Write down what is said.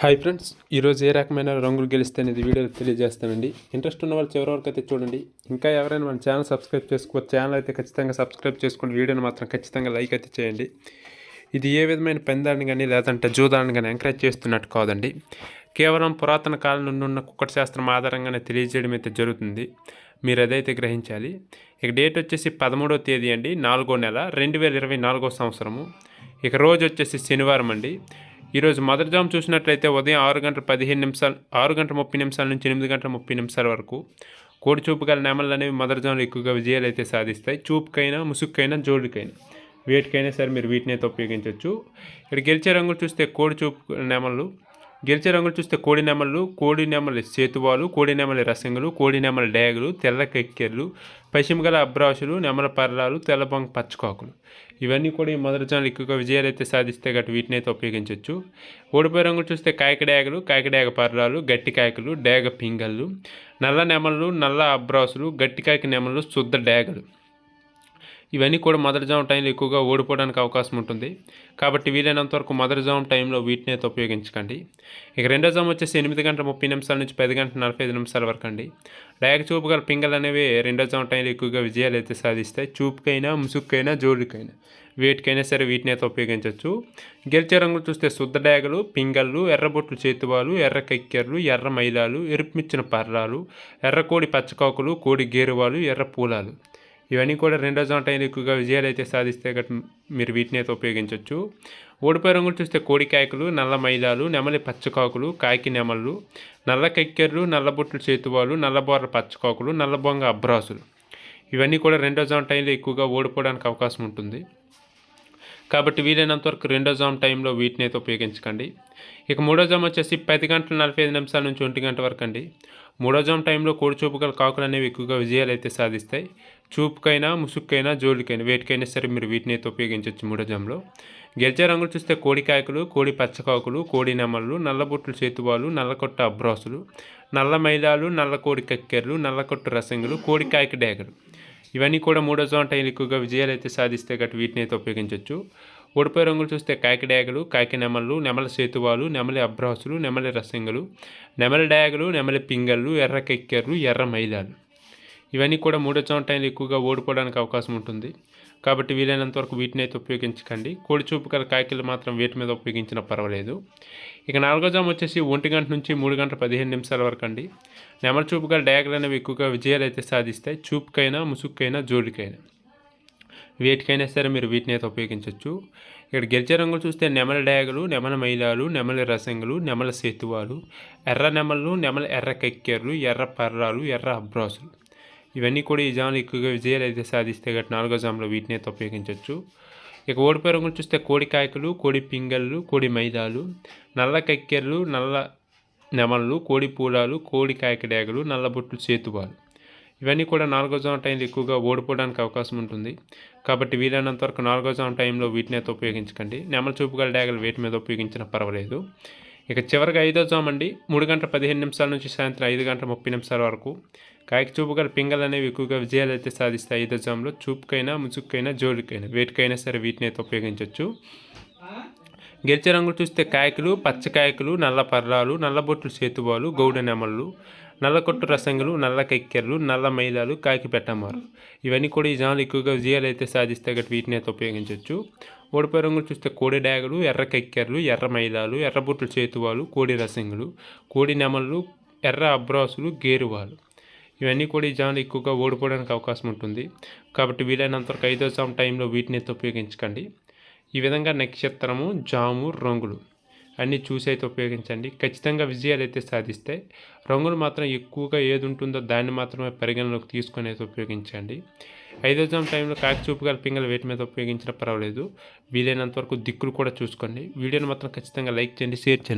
Hi friends ఈరోజు ఏ రకమైన రంగులు గెలిస్తే అనేది వీడియోలో తెలియజేస్తానండి. ఇంట్రెస్ట్ ఉన్న వాళ్ళు చివరి వరకు అయితే చూడండి. ఇంకా ఎవరైనా మన ఛానల్ సబ్స్క్రైబ్ చేసుకో ఛానల్ అయితే ఖచ్చితంగా సబ్స్క్రైబ్ చేసుకుని వీడియోని మాత్రం ఖచ్చితంగా లైక్ అయితే చేయండి. ఇది ఏ విధమైన పెందాన్ని కానీ లేదంటే జూదాన్ని కానీ ఎంకరేజ్ చేస్తున్నట్టు కాదండి. కేవలం పురాతన కాలం నుండి ఉన్న కుక్కటి శాస్త్రం ఆధారంగానే తెలియజేయడం అయితే జరుగుతుంది. మీరు అదైతే గ్రహించాలి ఇక డేట్ వచ్చేసి పదమూడో తేదీ అండి నాలుగో నెల రెండు వేల ఇరవై నాలుగో సంవత్సరము. ఇక రోజు వచ్చేసి శనివారం అండి. ఈరోజు మొదటి జామ్ చూసినట్లయితే ఉదయం ఆరు గంటల పదిహేను నిమిషాలు ఆరు గంటల ముప్పై నిమిషాల నుంచి ఎనిమిది గంటల ముప్పై నిమిషాల వరకు కోడి చూపు గల నెమలు అనేవి మొదటి జాములు ఎక్కువగా విజయాలు అయితే సాధిస్తాయి. చూపుకైనా ముసుగుకైనా జోడుకైనా వేటికైనా సరే మీరు వీటిని అయితే ఉపయోగించవచ్చు. ఇక్కడ గెలిచే రంగులు చూస్తే కోడి చూపు నెమలు గెలిచే రంగులు చూస్తే కోడి నెమలు కోడి నెమలి సేతువాలు కోడి నెమలి రసంగులు కోడి నెమలి డేగలు తెల్ల కెక్కెర్లు పశ్చిమ గల అబ్రాసులు నెమల పర్రాలు తెల్లబొంగ పచ్చకాకులు. ఇవన్నీ కూడా ఈ మొదటి జనాలు ఎక్కువగా విజయాలు అయితే సాధిస్తే గట్టి వీటిని అయితే ఉపయోగించవచ్చు ఓడిపోయే రంగులు చూస్తే కాయక డేగలు కాయక పర్రాలు గట్టి కాయకులు డేగ పింగళ్ళు నల్ల నెమళ్ళు నల్ల అబ్రాసులు గట్టి నెమళ్ళు నెమలు శుద్ధ డేగలు. ఇవన్నీ కూడా మదర్ జామ్ టైంలో ఎక్కువగా ఓడిపోవడానికి అవకాశం ఉంటుంది. కాబట్టి వీలైనంత వరకు మదర్ జామ్ టైంలో వీటిని అయితే ఉపయోగించకండి. ఇక రెండో జామ్ వచ్చేసి ఎనిమిది గంటల ముప్పై నిమిషాల నుంచి పది గంటల నలభై ఐదు నిమిషాల వరకు అండి. డయాక్ చూపు గల పింగల్ అనేవి రెండో జామ్ టైంలో ఎక్కువగా విజయాలు అయితే సాధిస్తాయి. చూపుకైనా ముసుక్కైనా జోడుకైనా. వేటికైనా సరే వీటిని అయితే ఉపయోగించవచ్చు. గెలిచే రంగులు చూస్తే శుద్ధ డాగలు పింగళ్ళు ఎర్రబొట్లు చేతువాలు ఎర్ర కక్కెర్లు ఎర్ర మైలాలు ఎరుపుమిచ్చిన పర్రాలు ఎర్ర కోడి పచ్చకాకులు కోడి గేరువాలు ఎర్ర పూలాలు. ఇవన్నీ కూడా రెండో జంటైన ఎక్కువగా విజయాలు అయితే సాధిస్తే గట్ మీరు వీటిని అయితే ఉపయోగించవచ్చు ఓడిపోయే రంగులు చూస్తే కోడికాయకులు నల్ల మైదాలు నెమలి పచ్చకాకులు కాకి నెమళ్ళు నల్ల కక్కెర్లు నల్లబొట్లు చేతువాలు నల్లబోర్ల పచ్చకాకులు నల్లబొంగ అబ్రాసులు. ఇవన్నీ కూడా రెండో టైంలో ఎక్కువగా ఓడిపోవడానికి అవకాశం ఉంటుంది. కాబట్టి వీలైనంత వరకు రెండో జామ్ టైంలో వీటిని అయితే ఉపయోగించకండి. ఇక మూడో జామ్ వచ్చేసి పది గంటల నలభై ఐదు నిమిషాల నుంచి ఒంటి గంట వరకు అండి. మూడోజాం టైంలో కోడి చూపు గల కాకులు అనేవి ఎక్కువగా విజయాలు అయితే సాధిస్తాయి. చూపుకైనా ముసుక్కైనా జోలికైనా వేటికైనా సరే మీరు వీటిని అయితే ఉపయోగించవచ్చు మూడోజాంలో. గెలిచే రంగులు చూస్తే కోడి కాకులు కోడి పచ్చకాకులు కోడి నెమళ్ళు నల్లబొట్లు చేతువాలు నల్లకొట్ట అబ్రాసులు నల్ల మైదాలు నల్ల కోడి కక్కెర్లు నల్లకొట్టు రసంగులు కోడి కాయక డేగలు. ఇవన్నీ కూడా మూడో జోన్ టైలు ఎక్కువగా విజయాలు అయితే సాధిస్తే గట్టి వీటిని అయితే ఉపయోగించవచ్చు ఓడిపోయే రంగులు చూస్తే కాకి డయాగలు కాకి నెమళ్ళు నెమల సేతువాలు నెమలి అబ్రాసులు నెమలి రసింగలు నెమలి డాగలు నెమలి పింగళ్ళు ఎర్ర కెక్కెర్లు ఎర్ర మైలాలు. ఇవన్నీ కూడా మూడో జోన్ ఎక్కువగా ఓడిపోవడానికి అవకాశం ఉంటుంది. కాబట్టి వీలైనంత వరకు వీటిని అయితే ఉపయోగించకండి. కోడి చూపు గల కాకిలు మాత్రం వీటి మీద ఉపయోగించినా పర్వాలేదు. ఇక నాలుగో జాము వచ్చేసి ఒంటి గంట నుంచి మూడు గంటల పదిహేను నిమిషాల వరకు అండి. నెమల చూపు గల డయాగలు అనేవి ఎక్కువగా విజయాలు అయితే సాధిస్తాయి. చూపుకైనా ముసుక్కైనా జోలికైనా. వేటికైనా సరే మీరు వీటిని అయితే ఉపయోగించవచ్చు ఇక్కడ గిరిజ రంగులు చూస్తే నెమల డయాగలు నెమల మైలాలు నెమల రసంగులు నెమల సేతువాలు ఎర్ర నెమలు నెమల ఎర్ర కక్కెర్లు ఎర్ర పర్రాలు ఎర్ర అబ్రాసులు. ఇవన్నీ కూడా ఈ జాములు ఎక్కువగా విజయాలు అయితే సాధిస్తే గట్టి నాలుగో జాములో వీటిని అయితే ఉపయోగించవచ్చు ఇక ఓడిపోయే రంగులు చూస్తే కోడి కాయకులు కోడి పింగళ్ళు కోడి మైదాలు నల్ల కక్కెర్లు నల్ల నెమళ్ళు కోడి పూలాలు కోడి కాయక డేగలు నల్లబొట్లు సేతువాలు. ఇవన్నీ కూడా నాలుగో జామ్ టైంలో ఎక్కువగా ఓడిపోవడానికి అవకాశం ఉంటుంది. కాబట్టి వీలైనంత వరకు నాలుగో జోన్ టైంలో వీటిని అయితే ఉపయోగించకండి. నెమల చూపుగల డ్యాగలు వేటి మీద ఉపయోగించినా పర్వాలేదు. ఇక చివరిగా ఐదో జామ్ అండి. మూడు గంటల పదిహేను నిమిషాల నుంచి సాయంత్రం ఐదు గంటల ముప్పై నిమిషాల వరకు కాయకి చూపుగల పింగలు అనేవి ఎక్కువగా విజయాలు అయితే సాధిస్తాయి ఐదో జామ్లో. చూపుకైనా ముసుగుకైనా జోలికైనా వేటికైనా సరే వీటిని అయితే ఉపయోగించవచ్చు గెలిచే రంగులు చూస్తే కాయకులు పచ్చకాయకులు నల్ల పర్రాలు నల్లబొట్లు సేతువాలు గౌడ నెమళ్ళు నల్లకొట్టు రసంగులు నల్ల కెక్కెర్లు నల్ల మైలాలు కాకి పెట్టమారు. ఇవన్నీ కూడా ఈ జాములు ఎక్కువగా విజయాలు అయితే సాధిస్తే గట్టి వీటిని అయితే ఉపయోగించవచ్చు ఓడిపోయే రంగులు చూస్తే కోడి డాగలు ఎర్ర కెక్కెర్లు ఎర్ర మైలాలు ఎర్రబొట్లు చేతువాలు కోడి రసంగులు కోడి నెమళ్ళు ఎర్ర అబ్రాసులు గేరువాలు. ఇవన్నీ కూడా ఈ జాములు ఎక్కువగా ఓడిపోవడానికి అవకాశం ఉంటుంది. కాబట్టి వీలైనంతవరకు ఐదో జామ్ టైంలో వీటిని అయితే ఉపయోగించకండి. ఈ విధంగా నక్షత్రము జాము రంగులు. అన్నీ చూసి అయితే ఉపయోగించండి. ఖచ్చితంగా విజయాలు అయితే సాధిస్తాయి. రంగులు మాత్రం ఎక్కువగా ఏది ఉంటుందో దాన్ని మాత్రమే పరిగణలోకి తీసుకొని అయితే ఉపయోగించండి. ఐదో జామ్ టైంలో కాకి చూపు గల పింగలు వేటి మీద ఉపయోగించినా పర్వాలేదు. వీలైనంత వరకు దిక్కులు కూడా చూసుకోండి. వీడియోని మాత్రం ఖచ్చితంగా లైక్ చేయండి షేర్ చేయండి.